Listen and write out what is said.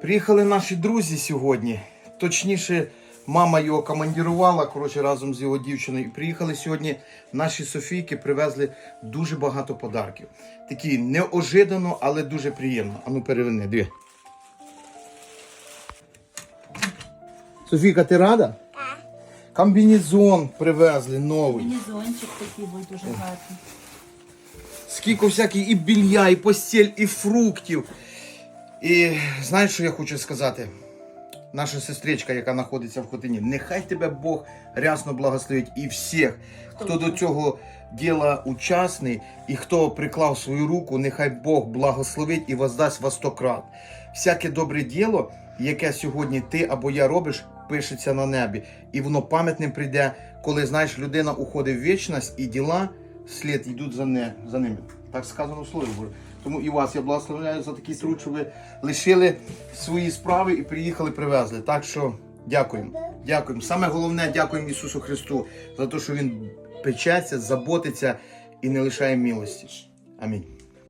Приїхали наші друзі сьогодні. Точніше, мама його командірувала коротше, разом з його дівчиною. І приїхали сьогодні наші Софійки, привезли дуже багато подарків. Такі неожиданно, але дуже приємно. Ану, переверни, диви. Софійка, ти рада? Так. Комбінезон привезли новий. Комбінезончик такий був дуже гарний. Скільки всяких і білья, і постіль, і фруктів. І знаєш, що я хочу сказати? Наша сестричка, яка знаходиться в Хотині, нехай тебе Бог рясно благословить і всіх, хто до цього діла учасний і хто приклав свою руку, нехай Бог благословить і воздасть во сто крат. Всяке добре діло, яке сьогодні ти або я робиш, пишеться на небі. І воно пам'ятним прийде, коли знаєш, людина уходить в вічність і діла слід йдуть за, не, за ними. Так сказано слово Боже. Тому і вас я благословляю за такий труд, що ви лишили свої справи і приїхали, привезли. Так що дякуємо. Дякуємо. Саме головне, дякуємо Ісусу Христу за те, що Він печеться, заботиться і не лишає милості. Амінь.